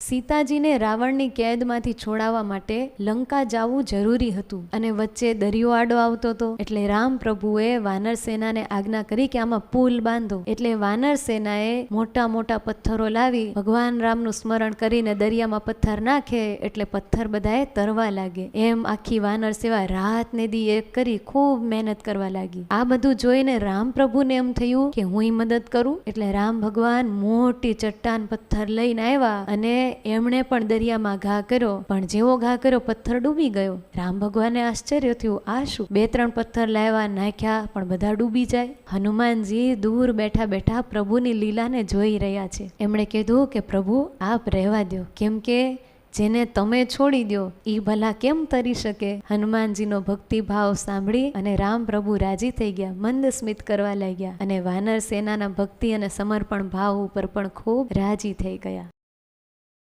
સીતાજીને રાવણની કેદમાંથી છોડાવવા માટે લંકા જવું જરૂરી હતું અને વચ્ચે દરિયો આડો આવતો હતો. એટલે રામ પ્રભુએ વાનર સેનાને આજ્ઞા કરી કે આમાં પુલ બાંધો. એટલે વાનર સેનાએ મોટા મોટા પથ્થરો લાવી ભગવાન રામનું સ્મરણ કરીને દરિયામાં પથ્થર નાખે. એટલે પથ્થર બધાએ તરવા લાગે. એમ આખી વાનર સેવા રાત ને દી એક કરી ખૂબ મહેનત કરવા લાગી. આ બધું જોઈને રામ પ્રભુને એમ થયું કે હું મદદ કરું. એટલે રામ ભગવાન મોટી ચટ્ટાન પથ્થર લઈને આવ્યા અને એમણે પણ દરિયામાં ઘા કર્યો, પણ જેવો ઘા કર્યો પથ્થર ડૂબી ગયો. રામ ભગવાનને આશ્ચર્ય થયું, આ શું? બે ત્રણ પથ્થર લાવ્યા, નાખ્યા, પણ બધા ડૂબી જાય. હનુમાનજી દૂર બેઠા બેઠા પ્રભુની લીલાને જોઈ રહ્યા છે. એમણે કીધું કે, પ્રભુ, આપ રહેવા દો કેમ કે જેને તમે છોડી દો એ ભલા કેમ તરી શકે? હનુમાનજીનો ભક્તિભાવ સાંભળી અને રામ પ્રભુ રાજી થઈ ગયા મંદ સ્મિત કરવા લાગ્યા અને વાનર સેનાના ભક્તિ અને સમર્પણ ભાવ ઉપર પણ ખૂબ રાજી થઈ ગયા.